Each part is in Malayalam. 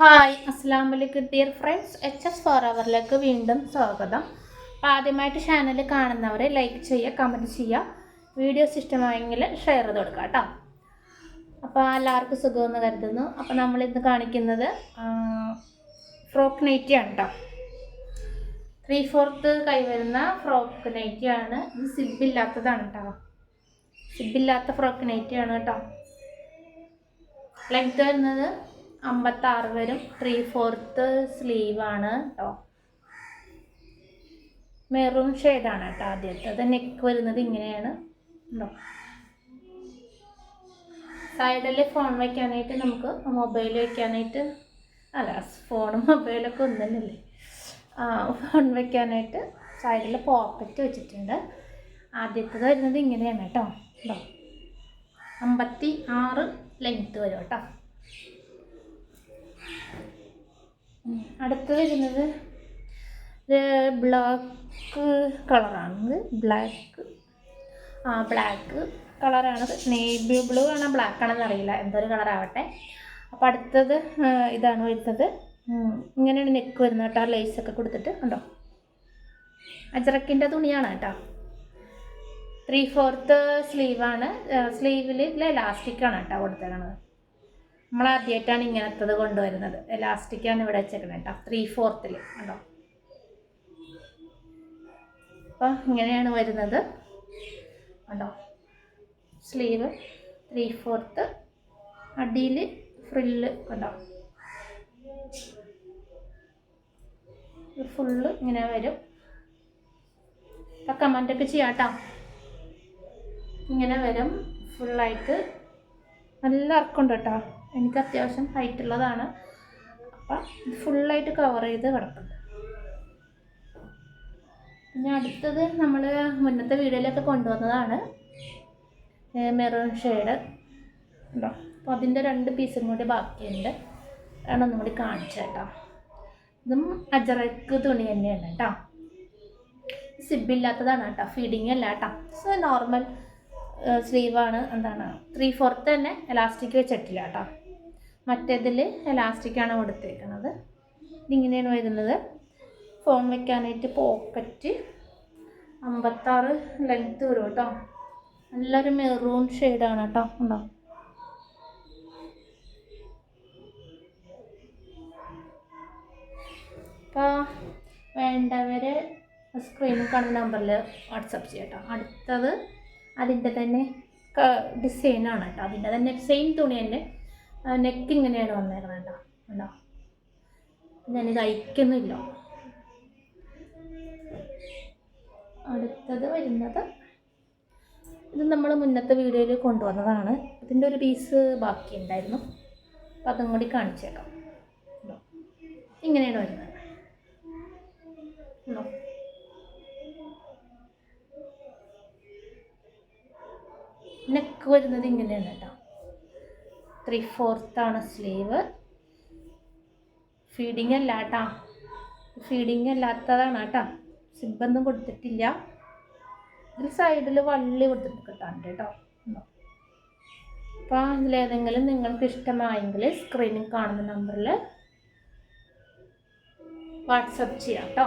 ഹായ് അസ്സാം വലൈക്കും dear friends H S four അവറിലേക്ക് വീണ്ടും സ്വാഗതം. അപ്പോൾ ആദ്യമായിട്ട് ചാനൽ കാണുന്നവരെ ലൈക്ക് ചെയ്യുക കമന്റ് ചെയ്യുക. വീഡിയോസ് ഇഷ്ടമായെങ്കിൽ ഷെയർ ചെയ്ത് കൊടുക്കുക കേട്ടോ. അപ്പോൾ എല്ലാവർക്കും സുഖമെന്ന് കരുതുന്നു. അപ്പോൾ നമ്മളിന്ന് കാണിക്കുന്നത് ഫ്രോക്ക് നൈറ്റി ആണ് കേട്ടോ ത്രീ ഫോർത്ത് കൈവരുന്ന ഫ്രോക്ക് നൈറ്റി ആണ്. ഇത് സിബില്ലാത്തതാണ് കേട്ടോ സിബില്ലാത്ത ഫ്രോക്ക് നൈറ്റി ആണ് കേട്ടോ ലെങ്ത് വരുന്നത് അമ്പത്താറ് വരും. ത്രീ ഫോർത്ത് സ്ലീവാണ് കേട്ടോ മെറൂൺ ഷെയ്ഡാണ് കേട്ടോ ആദ്യത്തെ. നെക്ക് വരുന്നത് ഇങ്ങനെയാണ് ഉണ്ടോ സൈഡിൽ ഫോൺ വയ്ക്കാനായിട്ട് നമുക്ക് മൊബൈൽ വയ്ക്കാനായിട്ട് അല്ല ഫോണും മൊബൈലൊക്കെ ഒന്നല്ലേ ഫോൺ വയ്ക്കാനായിട്ട് സൈഡിൽ പോക്കറ്റ് വെച്ചിട്ടുണ്ട്. ആദ്യത്തേത് വരുന്നത് ഇങ്ങനെയാണ് കേട്ടോ ഉണ്ടോ അമ്പത്തി ആറ് ലെങ്ത്ത് വരും കേട്ടോ അടുത്ത് വരുന്നത് ബ്ലാക്ക് കളറാണ് ബ്ലാക്ക് ആ ബ്ലാക്ക് കളറാണ് നേവി ബ്ലൂ ആണോ ബ്ലാക്ക് ആണെന്ന് അറിയില്ല. എന്തൊരു കളറാവട്ടെ അപ്പോൾ അടുത്തത് ഇതാണ് വരുന്നത്. ഇങ്ങനെയാണ് നെക്ക് വരുന്നത് കേട്ടോ. ലേസൊക്കെ കൊടുത്തിട്ട് ഉണ്ടോ അജറക്കിന്റെ തുണിയാണ് കേട്ടോ. ത്രീ ഫോർത്ത് സ്ലീവാണ് സ്ലീവിൽ ഇതിൽ ഇലാസ്റ്റിക്കാണ് കേട്ടോ കൊടുത്തേക്കണത്. നമ്മൾ ആദ്യമായിട്ടാണ് ഇങ്ങനത്തത് കൊണ്ടുവരുന്നത്. എലാസ്റ്റിക്കാണ് ഇവിടെ വെച്ചേക്കുന്നത് കേട്ടോ ത്രീ ഫോർത്തിൽ കണ്ടോ? അപ്പോൾ ഇങ്ങനെയാണ് വരുന്നത്. കണ്ടോ? സ്ലീവ് ത്രീ ഫോർത്ത് അടിയിൽ ഫ്രില്ല് കണ്ടോ? ഫുള്ള് ഇങ്ങനെ വരും. അപ്പം കമന്റൊക്കെ ചെയ്യാം കേട്ടോ ഇങ്ങനെ വരും. ഫുള്ളായിട്ട് നല്ല അർക്കുണ്ട് കേട്ടോ എനിക്ക് അത്യാവശ്യം ഹൈറ്റ് ഉള്ളതാണ് അപ്പം ഇത് ഫുള്ളായിട്ട് കവർ ചെയ്ത് കിടക്കുന്നത് പിന്നെ അടുത്തത് നമ്മൾ മുന്നത്തെ വീഡിയോയിലൊക്കെ കൊണ്ടുവന്നതാണ് മെറൂൺ ഷെയ്ഡ് ഉണ്ടോ? അപ്പോൾ അതിന്റെ രണ്ട് പീസും കൂടി ബാക്കിയുണ്ട്. അതാണ് ഒന്നും കൂടി കാണിച്ചു കേട്ടോ ഇതും അജറക്ക് തുണി തന്നെയാണ് കേട്ടോ സിബില്ലാത്തതാണ് കേട്ടോ ഫീഡിങ് അല്ല കേട്ടോ സോ നോർമൽ സ്ലീവാണ് എന്താണ്? ത്രീ ഫോർത്ത് തന്നെ എലാസ്റ്റിക് വെച്ചിട്ടില്ല കേട്ടോ മറ്റേതിൽ എലാസ്റ്റിക്കാണ് കൊടുത്തേക്കുന്നത് ഇതിങ്ങനെയാണ് വരുന്നത് ഫോൺ വെക്കാനായിട്ട് പോക്കറ്റ് അമ്പത്താറ് ലെങ്ത്ത് വരും കേട്ടോ. നല്ലൊരു മെറൂൺ ഷെയ്ഡാണ് കേട്ടോ. ഉണ്ടോ? അപ്പോൾ വേണ്ടവർ സ്ക്രീനിൽ കാണുന്ന നമ്പറിൽ വാട്സപ്പ് ചെയ്യാം അടുത്തത് അതിന്റെ തന്നെ ഡിസൈനാണ് കേട്ടോ. അതിന്റെ തന്നെ സെയിം തുണി തന്നെ നെക്ക് ഇങ്ങനെയാണ് വന്നേക്കുന്നത് കേട്ടോ. ഉണ്ടോ ഞാനിത് അയക്കുന്നില്ല അടുത്തത് വരുന്നത് ഇത് നമ്മൾ മുന്നത്തെ വീഡിയോയിൽ കൊണ്ടുവന്നതാണ്. ഇതിന്റെ ഒരു പീസ് ബാക്കി ഉണ്ടായിരുന്നു അതും കൂടി കാണിച്ചേക്കാം? ഇങ്ങനെയാണ് വരുന്നത്. ഉണ്ടോ? നെക്ക് വരുന്നത് ഇങ്ങനെയാണ് കേട്ടോ. ത്രീ ഫോർത്താണ് സ്ലീവ് ഫീഡിങ് അല്ല കേട്ടോ ഫീഡിങ് അല്ലാത്തതാണ് കേട്ടോ. സിബൊന്നും കൊടുത്തിട്ടില്ല. ഇതിൽ സൈഡിൽ വള്ളി കൊടുത്തിട്ടുണ്ട് കേട്ടോ ഉണ്ടോ? അപ്പോൾ ഇതിലേതെങ്കിലും നിങ്ങൾക്ക് ഇഷ്ടമായെങ്കിൽ സ്ക്രീനിൽ കാണുന്ന നമ്പറിൽ വാട്സപ്പ് ചെയ്യാം കേട്ടോ.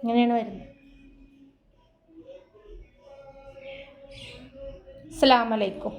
ഇങ്ങനെയാണ് വരുന്നത്. അസ്സാം വലൈക്കും